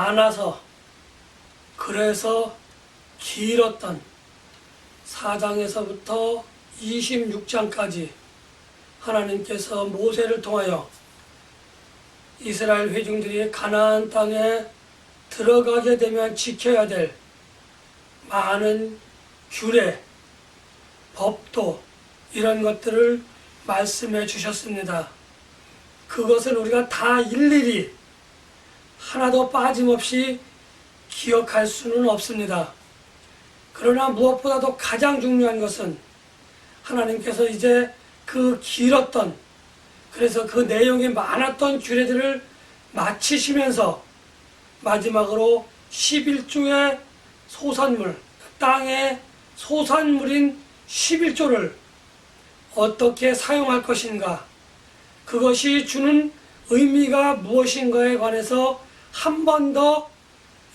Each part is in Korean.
많아서 그래서 길었던 4장에서부터 26장까지 하나님께서 모세를 통하여 이스라엘 회중들이 가나안 땅에 들어가게 되면 지켜야 될 많은 규례, 법도 이런 것들을 말씀해 주셨습니다. 그것을 우리가 다 일일이 하나도 빠짐없이 기억할 수는 없습니다. 그러나 무엇보다도 가장 중요한 것은 하나님께서 이제 그 길었던 그래서 그 내용이 많았던 규례들을 마치시면서 마지막으로 11조의 소산물, 땅의 소산물인 11조를 어떻게 사용할 것인가, 그것이 주는 의미가 무엇인가에 관해서 한 번 더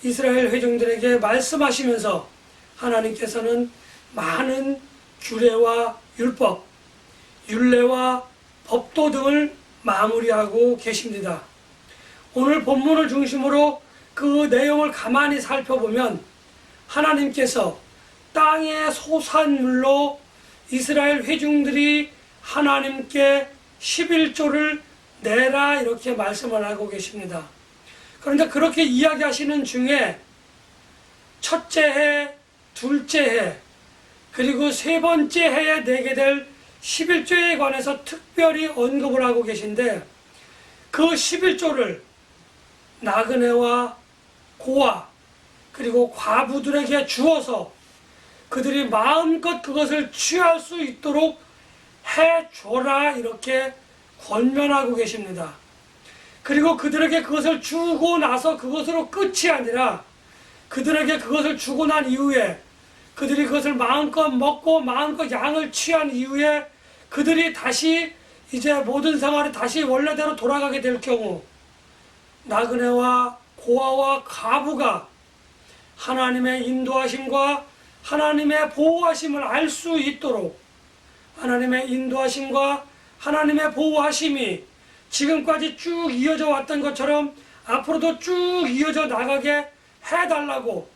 이스라엘 회중들에게 말씀하시면서 하나님께서는 많은 규례와 율법, 율례와 법도 등을 마무리하고 계십니다. 오늘 본문을 중심으로 그 내용을 가만히 살펴보면 하나님께서 땅의 소산물로 이스라엘 회중들이 하나님께 11조를 내라 이렇게 말씀을 하고 계십니다. 그런데 그렇게 이야기하시는 중에 첫째 해, 둘째 해, 그리고 세 번째 해에 내게 될 11조에 관해서 특별히 언급을 하고 계신데 그 11조를 나그네와 고아 그리고 과부들에게 주어서 그들이 마음껏 그것을 취할 수 있도록 해줘라 이렇게 권면하고 계십니다. 그리고 그들에게 그것을 주고 나서 그것으로 끝이 아니라 그들에게 그것을 주고 난 이후에 그들이 그것을 마음껏 먹고 마음껏 양을 취한 이후에 그들이 다시 이제 모든 생활이 다시 원래대로 돌아가게 될 경우 나그네와 고아와 가부가 하나님의 인도하심과 하나님의 보호하심을 알 수 있도록 하나님의 인도하심과 하나님의 보호하심이 지금까지 쭉 이어져 왔던 것처럼 앞으로도 쭉 이어져 나가게 해달라고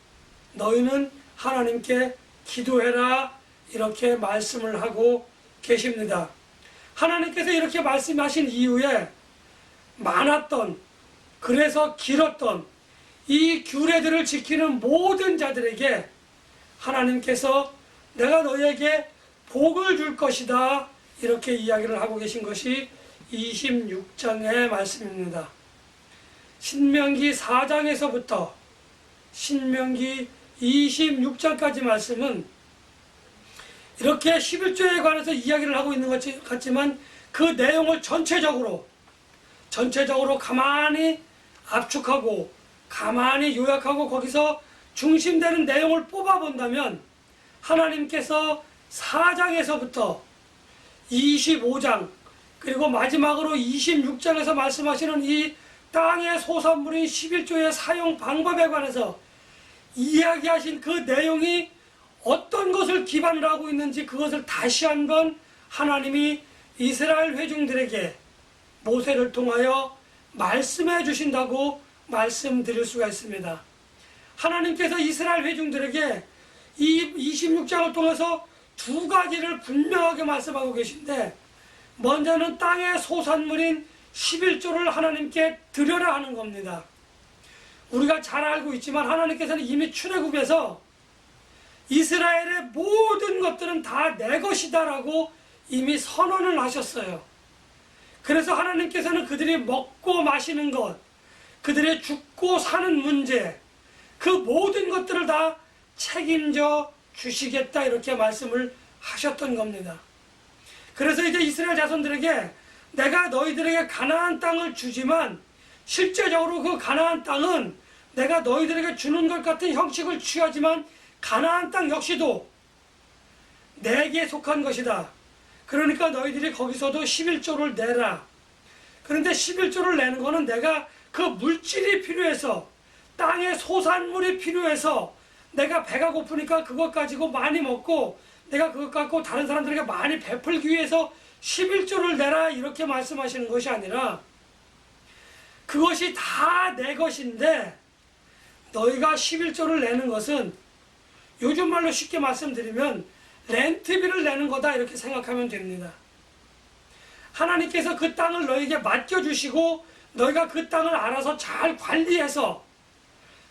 너희는 하나님께 기도해라 이렇게 말씀을 하고 계십니다. 하나님께서 이렇게 말씀하신 이후에 많았던 그래서 길었던 이 규례들을 지키는 모든 자들에게 하나님께서 내가 너에게 복을 줄 것이다 이렇게 이야기를 하고 계신 것이 26장의 말씀입니다. 신명기 4장에서부터 신명기 26장까지 말씀은 이렇게 11조에 관해서 이야기를 하고 있는 것 같지만 그 내용을 전체적으로 전체적으로 가만히 압축하고 가만히 요약하고 거기서 중심되는 내용을 뽑아본다면 하나님께서 4장에서부터 25장 그리고 마지막으로 26장에서 말씀하시는 이 땅의 소산물인 11조의 사용 방법에 관해서 이야기하신 그 내용이 어떤 것을 기반으로 하고 있는지 그것을 다시 한번 하나님이 이스라엘 회중들에게 모세를 통하여 말씀해 주신다고 말씀드릴 수가 있습니다. 하나님께서 이스라엘 회중들에게 이 26장을 통해서 두 가지를 분명하게 말씀하고 계신데 먼저는 땅의 소산물인 11조를 하나님께 드려라 하는 겁니다. 우리가 잘 알고 있지만 하나님께서는 이미 출애굽에서 이스라엘의 모든 것들은 다 내 것이다라고 이미 선언을 하셨어요. 그래서 하나님께서는 그들이 먹고 마시는 것, 그들의 죽고 사는 문제, 그 모든 것들을 다 책임져 주시겠다 이렇게 말씀을 하셨던 겁니다. 그래서 이제 이스라엘 자손들에게 내가 너희들에게 가나안 땅을 주지만 실제적으로 그 가나안 땅은 내가 너희들에게 주는 것 같은 형식을 취하지만 가나안 땅 역시도 내게 속한 것이다. 그러니까 너희들이 거기서도 11조를 내라. 그런데 11조를 내는 거는 내가 그 물질이 필요해서 땅의 소산물이 필요해서 내가 배가 고프니까 그것 가지고 많이 먹고 내가 그것 갖고 다른 사람들에게 많이 베풀기 위해서 11조를 내라 이렇게 말씀하시는 것이 아니라 그것이 다 내 것인데 너희가 11조를 내는 것은 요즘 말로 쉽게 말씀드리면 렌트비를 내는 거다 이렇게 생각하면 됩니다. 하나님께서 그 땅을 너에게 맡겨주시고 너희가 그 땅을 알아서 잘 관리해서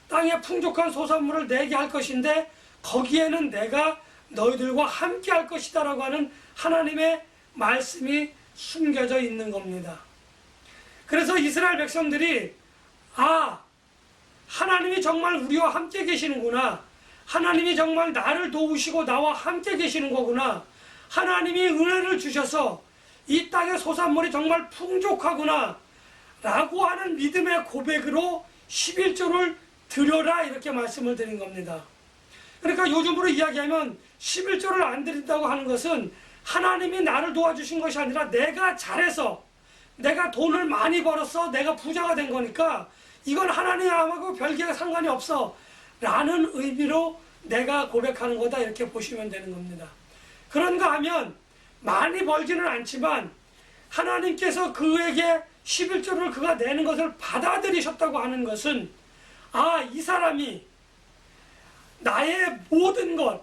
땅에 풍족한 소산물을 내게 할 것인데 거기에는 내가 너희들과 함께 할 것이다 라고 하는 하나님의 말씀이 숨겨져 있는 겁니다. 그래서 이스라엘 백성들이 아 하나님이 정말 우리와 함께 계시는구나 하나님이 정말 나를 도우시고 나와 함께 계시는 거구나 하나님이 은혜를 주셔서 이 땅의 소산물이 정말 풍족하구나 라고 하는 믿음의 고백으로 11조를 드려라 이렇게 말씀을 드린 겁니다. 그러니까 요즘으로 이야기하면 11조를 안 드린다고 하는 것은 하나님이 나를 도와주신 것이 아니라 내가 잘해서 내가 돈을 많이 벌어서 내가 부자가 된 거니까 이건 하나님하고 별개 상관이 없어 라는 의미로 내가 고백하는 거다 이렇게 보시면 되는 겁니다. 그런가 하면 많이 벌지는 않지만 하나님께서 그에게 11조를 그가 내는 것을 받아들이셨다고 하는 것은 아, 이 사람이 나의 모든 것,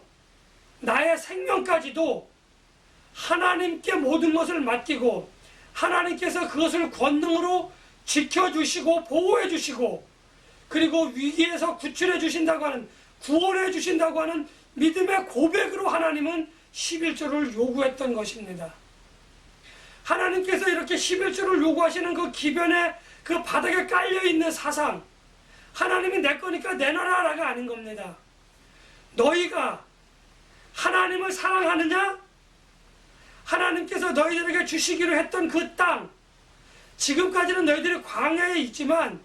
나의 생명까지도 하나님께 모든 것을 맡기고 하나님께서 그것을 권능으로 지켜주시고 보호해주시고 그리고 위기에서 구출해 주신다고 하는 구원해 주신다고 하는 믿음의 고백으로 하나님은 11조를 요구했던 것입니다. 하나님께서 이렇게 11조를 요구하시는 그 기변에 그 바닥에 깔려 있는 사상 하나님이 내 거니까 내놔라라가 아닌 겁니다. 너희가 하나님을 사랑하느냐? 하나님께서 너희들에게 주시기로 했던 그 땅, 지금까지는 너희들이 광야에 있지만,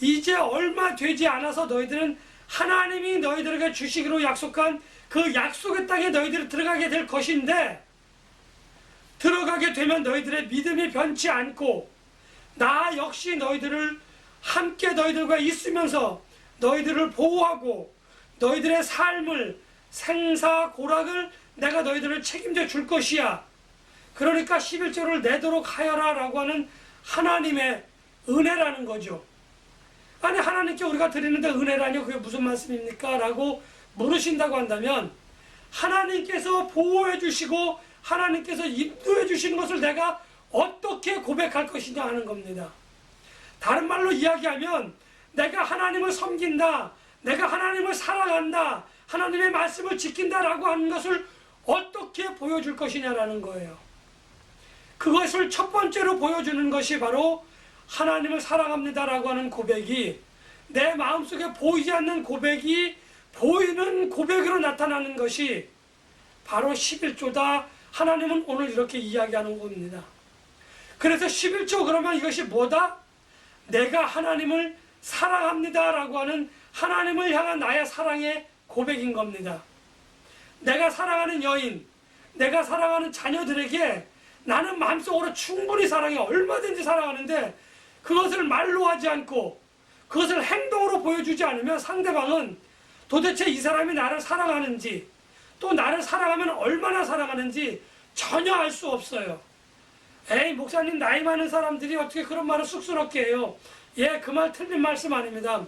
이제 얼마 되지 않아서 너희들은 하나님이 너희들에게 주시기로 약속한 그 약속의 땅에 너희들이 들어가게 될 것인데, 들어가게 되면 너희들의 믿음이 변치 않고, 나 역시 너희들을 함께 너희들과 있으면서 너희들을 보호하고 너희들의 삶을 생사 고락을 내가 너희들을 책임져 줄 것이야. 그러니까 11조를 내도록 하여라 라고 하는 하나님의 은혜라는 거죠. 아니 하나님께 우리가 드리는데 은혜라니 그게 무슨 말씀입니까? 라고 물으신다고 한다면 하나님께서 보호해 주시고 하나님께서 인도해 주신 것을 내가 어떻게 고백할 것이냐 하는 겁니다. 다른 말로 이야기하면 내가 하나님을 섬긴다. 내가 하나님을 사랑한다. 하나님의 말씀을 지킨다라고 하는 것을 어떻게 보여줄 것이냐라는 거예요. 그것을 첫 번째로 보여주는 것이 바로 하나님을 사랑합니다라고 하는 고백이 내 마음속에 보이지 않는 고백이 보이는 고백으로 나타나는 것이 바로 11조다. 하나님은 오늘 이렇게 이야기하는 겁니다. 그래서 11조 그러면 이것이 뭐다? 내가 하나님을 사랑합니다라고 하는 하나님을 향한 나의 사랑의 고백인 겁니다. 내가 사랑하는 여인, 내가 사랑하는 자녀들에게 나는 마음속으로 충분히 사랑해. 얼마든지 사랑하는데 그것을 말로 하지 않고 그것을 행동으로 보여주지 않으면 상대방은 도대체 이 사람이 나를 사랑하는지 또 나를 사랑하면 얼마나 사랑하는지 전혀 알 수 없어요. 에이 목사님 나이 많은 사람들이 어떻게 그런 말을 쑥스럽게 해요. 예, 그 말 틀린 말씀 아닙니다.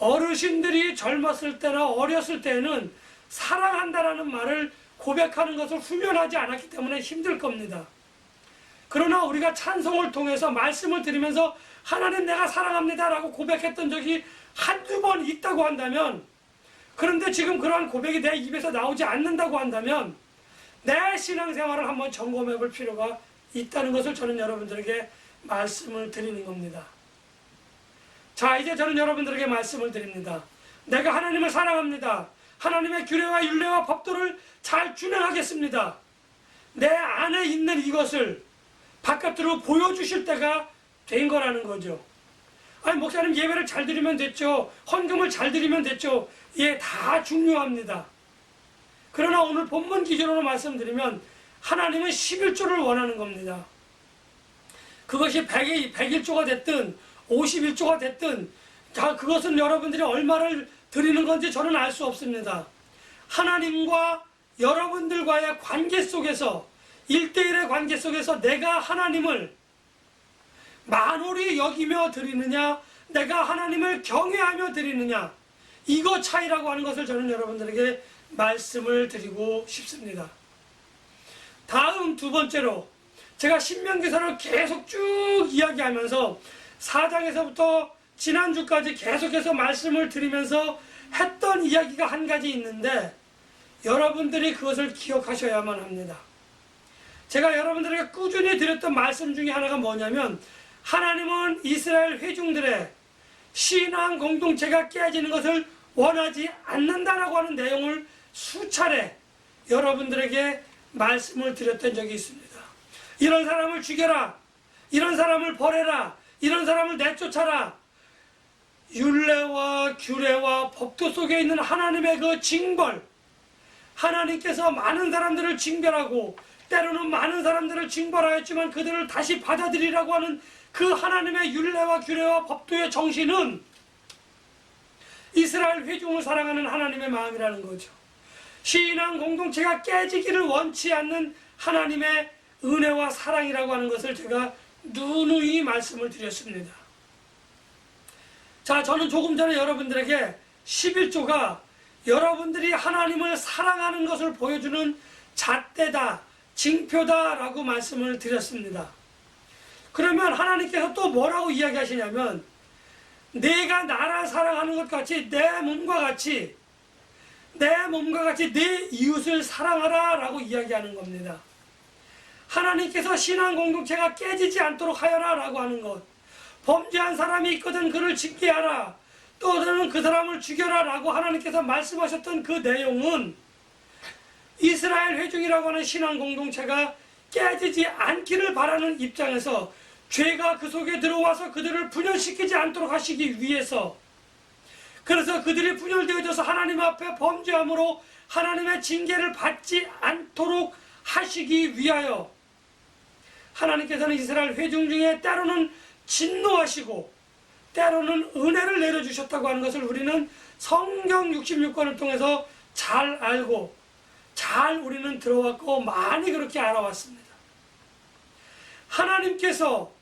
어르신들이 젊었을 때나 어렸을 때는 사랑한다라는 말을 고백하는 것을 훈련하지 않았기 때문에 힘들 겁니다. 그러나 우리가 찬송을 통해서 말씀을 들으면서 하나님 내가 사랑합니다라고 고백했던 적이 한두 번 있다고 한다면 그런데 지금 그러한 고백이 내 입에서 나오지 않는다고 한다면 내 신앙생활을 한번 점검해 볼 필요가 있다는 것을 저는 여러분들에게 말씀을 드리는 겁니다. 자, 이제 저는 여러분들에게 말씀을 드립니다. 내가 하나님을 사랑합니다. 하나님의 규례와 율례와 법도를 잘 준행하겠습니다. 내 안에 있는 이것을 바깥으로 보여주실 때가 된 거라는 거죠. 아니, 목사님 예배를 잘 드리면 됐죠. 헌금을 잘 드리면 됐죠. 예, 다 중요합니다. 그러나 오늘 본문 기준으로 말씀드리면 하나님은 11조를 원하는 겁니다. 그것이 100일, 101조가 됐든 51조가 됐든 자 그것은 여러분들이 얼마를 드리는 건지 저는 알 수 없습니다. 하나님과 여러분들과의 관계 속에서 1대1의 관계 속에서 내가 하나님을 만홀히 여기며 드리느냐 내가 하나님을 경외하며 드리느냐 이거 차이라고 하는 것을 저는 여러분들에게 말씀을 드리고 싶습니다. 다음 두 번째로 제가 신명기서를 계속 쭉 이야기하면서 4장에서부터 지난주까지 계속해서 말씀을 드리면서 했던 이야기가 한 가지 있는데 여러분들이 그것을 기억하셔야만 합니다. 제가 여러분들에게 꾸준히 드렸던 말씀 중에 하나가 뭐냐면 하나님은 이스라엘 회중들의 신앙 공동체가 깨지는 것을 원하지 않는다라고 하는 내용을 수차례 여러분들에게 말씀을 드렸던 적이 있습니다. 이런 사람을 죽여라. 이런 사람을 벌해라. 이런 사람을 내쫓아라. 율례와 규례와 법도 속에 있는 하나님의 그 징벌. 하나님께서 많은 사람들을 징벌하고 때로는 많은 사람들을 징벌하였지만 그들을 다시 받아들이라고 하는 그 하나님의 율례와 규례와 법도의 정신은 이스라엘 회중을 사랑하는 하나님의 마음이라는 거죠. 신앙 공동체가 깨지기를 원치 않는 하나님의 은혜와 사랑이라고 하는 것을 제가 누누이 말씀을 드렸습니다. 자, 저는 조금 전에 여러분들에게 11조가 여러분들이 하나님을 사랑하는 것을 보여주는 잣대다, 징표다 라고 말씀을 드렸습니다. 그러면 하나님께서 또 뭐라고 이야기하시냐면 내가 나를 사랑하는 것 같이 내 몸과 같이 내 몸과 같이 내 이웃을 사랑하라 라고 이야기하는 겁니다. 하나님께서 신앙 공동체가 깨지지 않도록 하여라 라고 하는 것. 범죄한 사람이 있거든 그를 징계하라. 또는 그 사람을 죽여라 라고 하나님께서 말씀하셨던 그 내용은 이스라엘 회중이라고 하는 신앙 공동체가 깨지지 않기를 바라는 입장에서 죄가 그 속에 들어와서 그들을 분열시키지 않도록 하시기 위해서 그래서 그들이 분열되어져서 하나님 앞에 범죄함으로 하나님의 징계를 받지 않도록 하시기 위하여 하나님께서는 이스라엘 회중 중에 때로는 진노하시고 때로는 은혜를 내려주셨다고 하는 것을 우리는 성경 66권을 통해서 잘 알고 잘 우리는 들어왔고 많이 그렇게 알아왔습니다. 하나님께서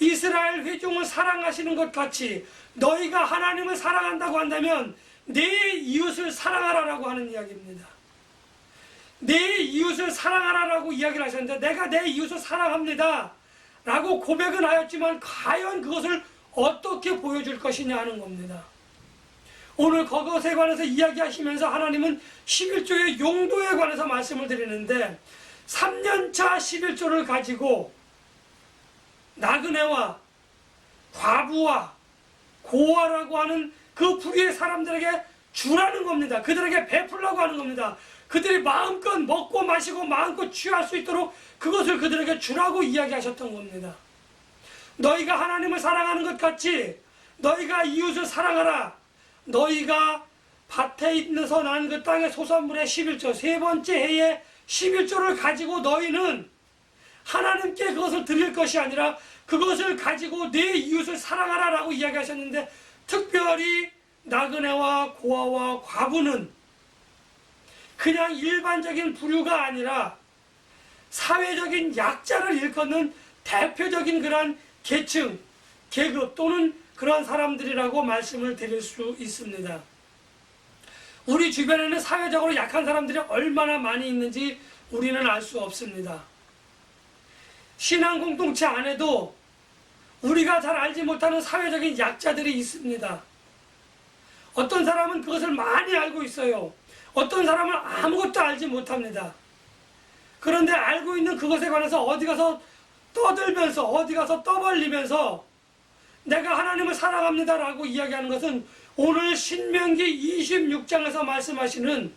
이스라엘 회중을 사랑하시는 것 같이 너희가 하나님을 사랑한다고 한다면 내 이웃을 사랑하라라고 하는 이야기입니다. 내 이웃을 사랑하라라고 이야기를 하셨는데 내가 내 이웃을 사랑합니다. 라고 고백은 하였지만 과연 그것을 어떻게 보여줄 것이냐 하는 겁니다. 오늘 그것에 관해서 이야기하시면서 하나님은 11조의 용도에 관해서 말씀을 드리는데 3년차 11조를 가지고 나그네와 과부와 고아라고 하는 그 불의의 사람들에게 주라는 겁니다. 그들에게 베풀라고 하는 겁니다. 그들이 마음껏 먹고 마시고 마음껏 취할 수 있도록 그것을 그들에게 주라고 이야기하셨던 겁니다. 너희가 하나님을 사랑하는 것 같이 너희가 이웃을 사랑하라. 너희가 밭에 있는서 난그 땅의 소산물의 11조 세 번째 해에 11조를 가지고 너희는 하나님께 그것을 드릴 것이 아니라 그것을 가지고 내 이웃을 사랑하라라고 이야기하셨는데 특별히 나그네와 고아와 과부는 그냥 일반적인 부류가 아니라 사회적인 약자를 일컫는 대표적인 그러한 계층, 계급 또는 그런 사람들이라고 말씀을 드릴 수 있습니다. 우리 주변에는 사회적으로 약한 사람들이 얼마나 많이 있는지 우리는 알 수 없습니다. 신앙 공동체 안에도 우리가 잘 알지 못하는 사회적인 약자들이 있습니다. 어떤 사람은 그것을 많이 알고 있어요. 어떤 사람은 아무것도 알지 못합니다. 그런데 알고 있는 그것에 관해서 어디 가서 떠들면서 어디 가서 떠벌리면서 내가 하나님을 사랑합니다라고 이야기하는 것은 오늘 신명기 26장에서 말씀하시는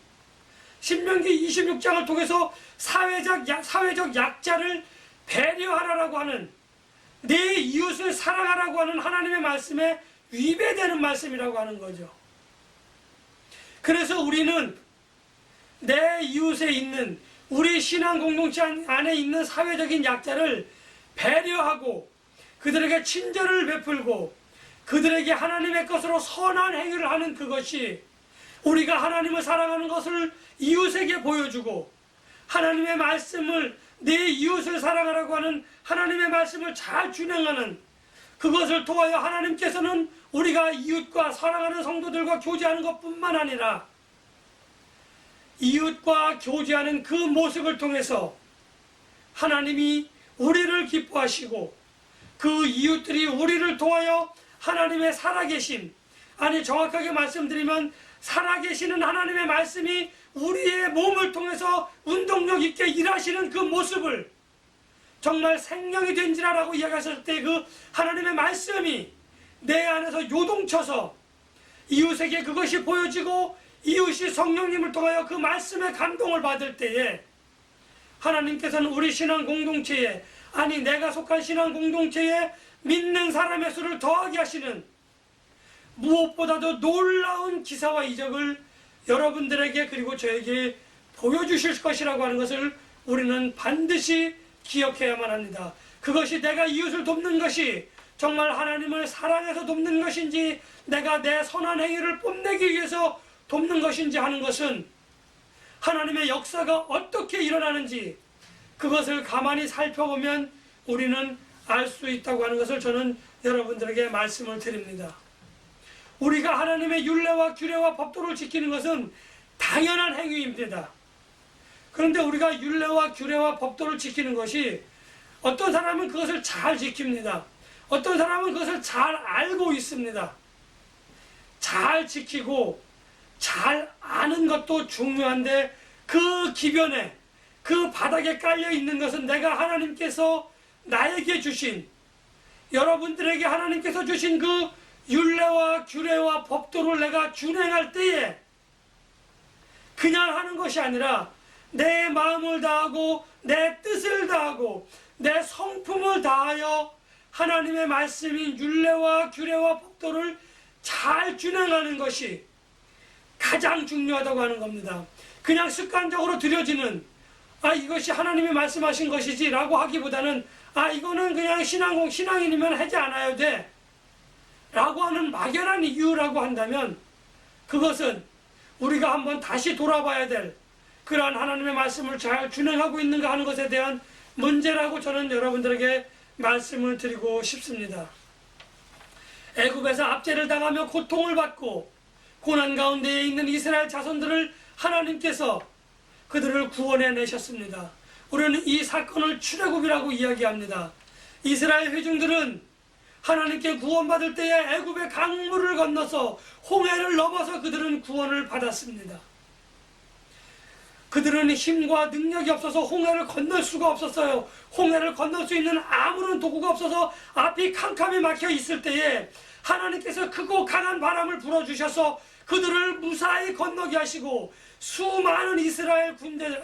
신명기 26장을 통해서 사회적 약, 사회적 약자를 배려하라라고 하는 내 이웃을 사랑하라고 하는 하나님의 말씀에 위배되는 말씀이라고 하는 거죠. 그래서 우리는 내 이웃에 있는 우리 신앙 공동체 안에 있는 사회적인 약자를 배려하고 그들에게 친절을 베풀고 그들에게 하나님의 것으로 선한 행위를 하는 그것이 우리가 하나님을 사랑하는 것을 이웃에게 보여주고 하나님의 말씀을 내 이웃을 사랑하라고 하는 하나님의 말씀을 잘 준행하는 그것을 통하여 하나님께서는 우리가 이웃과 사랑하는 성도들과 교제하는 것뿐만 아니라 이웃과 교제하는 그 모습을 통해서 하나님이 우리를 기뻐하시고 그 이웃들이 우리를 통하여 하나님의 살아계심 아니 정확하게 말씀드리면 살아계시는 하나님의 말씀이 우리의 몸을 통해서 운동력 있게 일하시는 그 모습을 정말 생명이 된지라라고 이야기하실 때그 하나님의 말씀이 내 안에서 요동쳐서 이웃에게 그것이 보여지고 이웃이 성령님을 통하여 그 말씀의 감동을 받을 때에 하나님께서는 우리 신앙 공동체에 아니 내가 속한 신앙 공동체에 믿는 사람의 수를 더하게 하시는 무엇보다도 놀라운 기사와 이적을 여러분들에게 그리고 저에게 보여주실 것이라고 하는 것을 우리는 반드시 기억해야만 합니다. 그것이 내가 이웃을 돕는 것이 정말 하나님을 사랑해서 돕는 것인지 내가 내 선한 행위를 뽐내기 위해서 돕는 것인지 하는 것은 하나님의 역사가 어떻게 일어나는지 그것을 가만히 살펴보면 우리는 알 수 있다고 하는 것을 저는 여러분들에게 말씀을 드립니다. 우리가 하나님의 율례와 규례와 법도를 지키는 것은 당연한 행위입니다. 그런데 우리가 율례와 규례와 법도를 지키는 것이 어떤 사람은 그것을 잘 지킵니다. 어떤 사람은 그것을 잘 알고 있습니다. 잘 지키고 잘 아는 것도 중요한데 그 기변에 그 바닥에 깔려 있는 것은 내가 하나님께서 나에게 주신 여러분들에게 하나님께서 주신 그 율례와 규례와 법도를 내가 준행할 때에 그냥 하는 것이 아니라 내 마음을 다하고 내 뜻을 다하고 내 성품을 다하여 하나님의 말씀인 율례와 규례와 법도를 잘 준행하는 것이 가장 중요하다고 하는 겁니다. 그냥 습관적으로 드려지는 아 이것이 하나님이 말씀하신 것이지라고 하기보다는 아 이거는 그냥 신앙공 신앙인이면 하지 않아야 돼. 라고 하는 막연한 이유라고 한다면 그것은 우리가 한번 다시 돌아봐야 될 그러한 하나님의 말씀을 잘 준행하고 있는가 하는 것에 대한 문제라고 저는 여러분들에게 말씀을 드리고 싶습니다. 애굽에서 압제를 당하며 고통을 받고 고난 가운데에 있는 이스라엘 자손들을 하나님께서 그들을 구원해 내셨습니다. 우리는 이 사건을 출애굽이라고 이야기합니다. 이스라엘 회중들은 하나님께 구원받을 때에 애굽의 강물을 건너서 홍해를 넘어서 그들은 구원을 받았습니다. 그들은 힘과 능력이 없어서 홍해를 건널 수가 없었어요. 홍해를 건널 수 있는 아무런 도구가 없어서 앞이 캄캄히 막혀 있을 때에 하나님께서 크고 강한 바람을 불어주셔서 그들을 무사히 건너게 하시고 수많은 이스라엘 군대,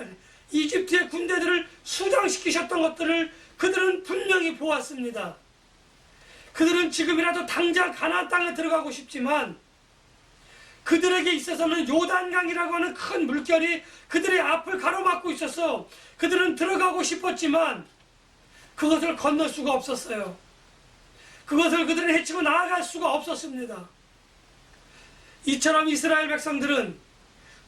이집트의 군대들을 수장시키셨던 것들을 그들은 분명히 보았습니다. 그들은 지금이라도 당장 가나안 땅에 들어가고 싶지만 그들에게 있어서는 요단강이라고 하는 큰 물결이 그들의 앞을 가로막고 있어서 그들은 들어가고 싶었지만 그것을 건널 수가 없었어요. 그것을 그들은 헤치고 나아갈 수가 없었습니다. 이처럼 이스라엘 백성들은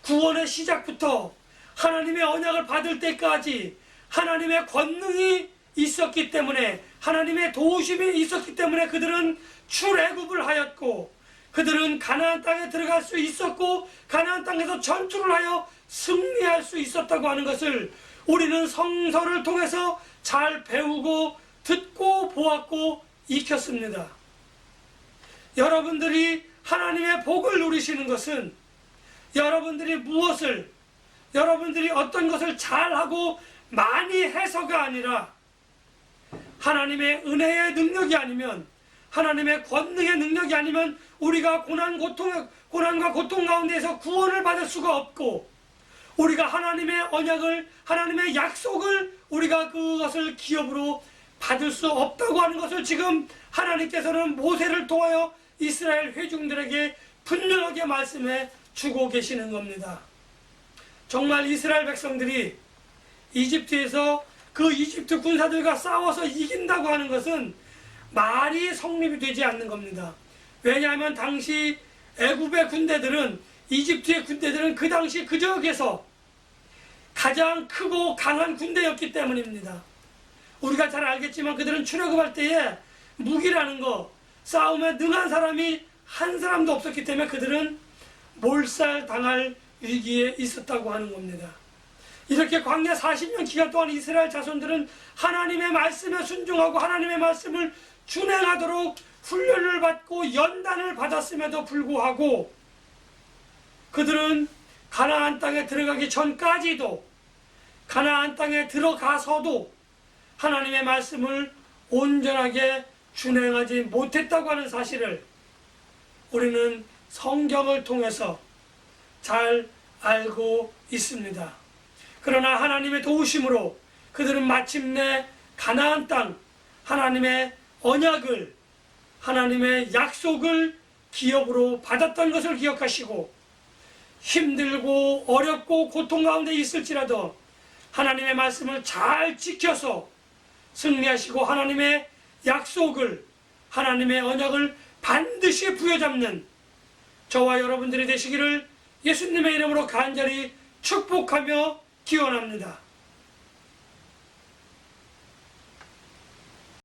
구원의 시작부터 하나님의 언약을 받을 때까지 하나님의 권능이 있었기 때문에 하나님의 도우심이 있었기 때문에 그들은 출애굽을 하였고 그들은 가나안 땅에 들어갈 수 있었고 가나안 땅에서 전투를 하여 승리할 수 있었다고 하는 것을 우리는 성서를 통해서 잘 배우고 듣고 보았고 익혔습니다. 여러분들이 하나님의 복을 누리시는 것은 여러분들이 무엇을 여러분들이 어떤 것을 잘하고 많이 해서가 아니라 하나님의 은혜의 능력이 아니면 하나님의 권능의 능력이 아니면 우리가 고난 고통 고난과 고통 가운데에서 구원을 받을 수가 없고 우리가 하나님의 언약을 하나님의 약속을 우리가 그것을 기업으로 받을 수 없다고 하는 것을 지금 하나님께서는 모세를 통하여 이스라엘 회중들에게 분명하게 말씀해 주고 계시는 겁니다. 정말 이스라엘 백성들이 이집트에서 그 이집트 군사들과 싸워서 이긴다고 하는 것은 말이 성립이 되지 않는 겁니다. 왜냐하면 당시 애굽의 군대들은 이집트의 군대들은 그 당시 그 지역에서 가장 크고 강한 군대였기 때문입니다. 우리가 잘 알겠지만 그들은 출애굽할 때에 무기라는 거, 싸움에 능한 사람이 한 사람도 없었기 때문에 그들은 몰살 당할 위기에 있었다고 하는 겁니다. 이렇게 광야 40년 기간 동안 이스라엘 자손들은 하나님의 말씀에 순종하고 하나님의 말씀을 준행하도록 훈련을 받고 연단을 받았음에도 불구하고 그들은 가나안 땅에 들어가기 전까지도 가나안 땅에 들어가서도 하나님의 말씀을 온전하게 준행하지 못했다고 하는 사실을 우리는 성경을 통해서 잘 알고 있습니다. 그러나 하나님의 도우심으로 그들은 마침내 가나안 땅 하나님의 언약을 하나님의 약속을 기업으로 받았던 것을 기억하시고 힘들고 어렵고 고통 가운데 있을지라도 하나님의 말씀을 잘 지켜서 승리하시고 하나님의 약속을 하나님의 언약을 반드시 부여잡는 저와 여러분들이 되시기를 예수님의 이름으로 간절히 축복하며 기원합니다.